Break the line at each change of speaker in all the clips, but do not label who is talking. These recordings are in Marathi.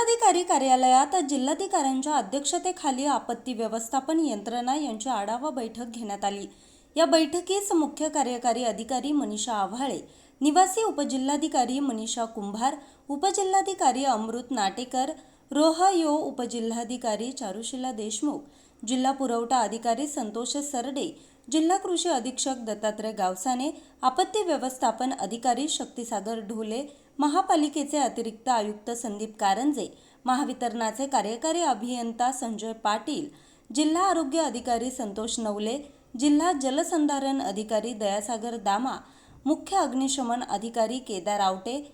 जिल्हाधिकारी कार्यालयात जिल्हाधिकाऱ्यांच्या अध्यक्षतेखाली आपत्ती व्यवस्थापन यंत्रणा यांची आढावा बैठक घेण्यात आली. या बैठकीस मुख्य कार्यकारी अधिकारी मनीषा आव्हाळे निवासी उपजिल्हाधिकारी मनीषा कुंभार उपजिल्हाधिकारी अमृत नाटेकर रोहयो उपजिल्हाधिकारी चारुशिला देशमुख जिल्हा पुरवठा अधिकारी संतोष सरडे जिल्हा कृषी अधीक्षक दत्तात्रय गावसाने आपत्ती व्यवस्थापन अधिकारी शक्तिसागर ढोले महापालिकेचे अतिरिक्त आयुक्त संदीप कारंजे महावितरणाचे कार्यकारी अभियंता संजय पाटील जिल्हा आरोग्य अधिकारी संतोष नवले जिल्हा जलसंधारण अधिकारी दयासागर दामा मुख्य अग्निशमन अधिकारी केदार आवटे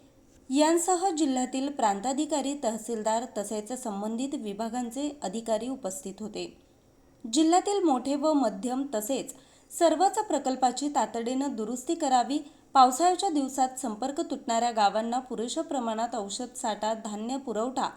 यांसह जिल्ह्यातील प्रांताधिकारी तहसीलदार तसेच संबंधित विभागांचे अधिकारी उपस्थित होते. जिल्ह्यातील मोठे व मध्यम तसेच सर्वच प्रकल्पाची तातडीनं दुरुस्ती करावी पावसाळ्याच्या दिवसात संपर्क तुटणाऱ्या गावांना पुरेशा प्रमाणात औषध साठा धान्य पुरवठा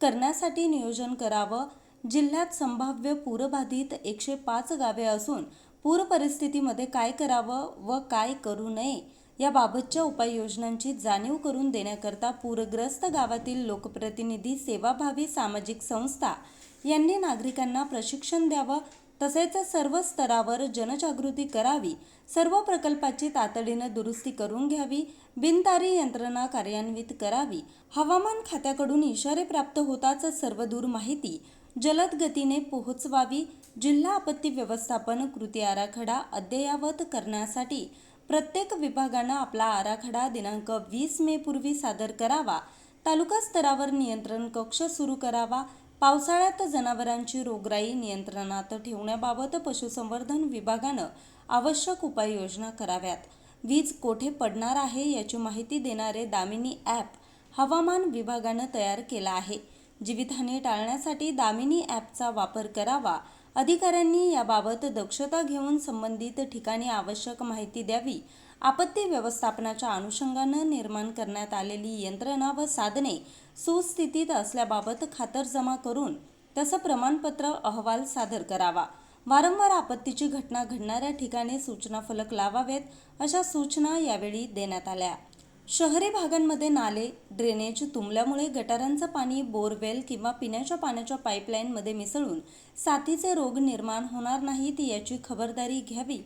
करण्यासाठी नियोजन करावं. जिल्ह्यात संभाव्य पूरबाधित एकशे पाच गावे असून पूर परिस्थितीमध्ये काय करावं व काय करू नये याबाबतच्या उपाययोजनांची जाणीव करून देण्याकरता पूरग्रस्त गावातील लोकप्रतिनिधी सेवाभावी सामाजिक संस्था यांनी नागरिकांना प्रशिक्षण द्यावं तसेच सर्व स्तरावर जनजागृती करावी सर्व प्रकल्पाची तातडीनं दुरुस्ती करून घ्यावी बिनतारी यंत्रणा कार्यान्वित करावी. हवामान खात्याकडून इशारे प्राप्त होताच सर्वदूर माहिती जलद गतीने पोहोचवावी जिल्हा आपत्ती व्यवस्थापन कृती आराखडा अद्ययावत करण्यासाठी प्रत्येक विभागानं आपला आराखडा दिनांक वीस मे पूर्वी सादर करावा. तालुका स्तरावर नियंत्रण कक्ष सुरू करावा. पावसाळ्यात जनावरांची रोगराई नियंत्रणात ठेवण्याबाबत पशुसंवर्धन विभागानं आवश्यक उपाययोजना कराव्यात. वीज कोठे पडणार आहे याची माहिती देणारे दामिनी ॲप हवामान विभागानं तयार केला आहे. जीवितहानी टाळण्यासाठी दामिनी ॲपचा वापर करावा अधिकाऱ्यांनी याबाबत दक्षता घेऊन संबंधित ठिकाणी आवश्यक माहिती द्यावी. आपत्ती व्यवस्थापनाच्या अनुषंगानं निर्माण करण्यात आलेली यंत्रणा व साधने सुस्थितीत असल्याबाबत खातरजमा करून तसं प्रमाणपत्र अहवाल सादर करावा. वारंवार आपत्तीची घटना घडणाऱ्या ठिकाणी सूचना फलक लावावेत अशा सूचना यावेळी देण्यात आल्या. शहरी भागांमध्ये नाले ड्रेनेज तुंबल्यामुळे गटारांचं पाणी बोरवेल किंवा पिण्याच्या पाण्याच्या पाईपलाईनमध्ये मिसळून साथीचे रोग निर्माण होणार नाहीत याची खबरदारी घ्यावी.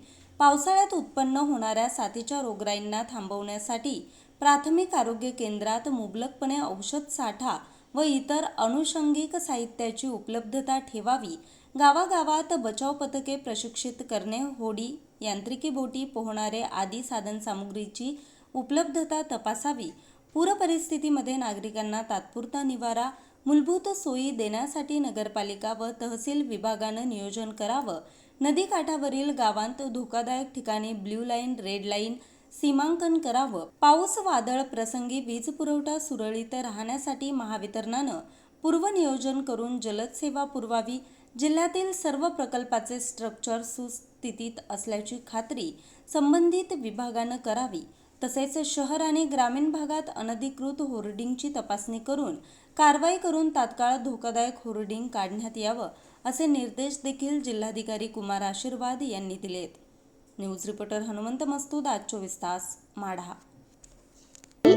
पावसाळ्यात उत्पन्न होणाऱ्या साथीच्या रोगराईंना थांबवण्यासाठी प्राथमिक आरोग्य केंद्रात मुबलकपणे औषध साठा व इतर अनुषंगिक साहित्याची उपलब्धता ठेवावी. गावागावात बचाव पथके प्रशिक्षित करणे होडी यांत्रिकी बोटी पोहणारे आदी साधनसामुग्रीची उपलब्धता तपासावी. पूरपरिस्थितीमध्ये नागरिकांना तात्पुरता निवारा मूलभूत सोयी देण्यासाठी नगरपालिका व तहसील विभागानं नियोजन करावं. नदीकाठावरील गावांत धोकादायक ठिकाणी ब्ल्यू लाईन रेड लाईन सीमांकन करावं. पाऊस वादळ प्रसंगी वीज पुरवठा सुरळीत राहण्यासाठी महावितरणानं पूर्वनियोजन करून जलद सेवा पुरवावी. जिल्ह्यातील सर्व प्रकल्पाचे स्ट्रक्चर सुस्थितीत असल्याची खात्री संबंधित विभागानं करावी. तसेच शहर आणि ग्रामीण भागात अनधिकृत होर्डिंगची तपासणी करून कारवाई करून तात्काळ धोकादायक होर्डिंग काढण्यात यावं असे निर्देश देखील जिल्हाधिकारी कुमार आशीर्वाद यांनी दिलेत. न्यूज रिपोर्टर हनुमंत मस्तूद आज चोवीस तास माढा.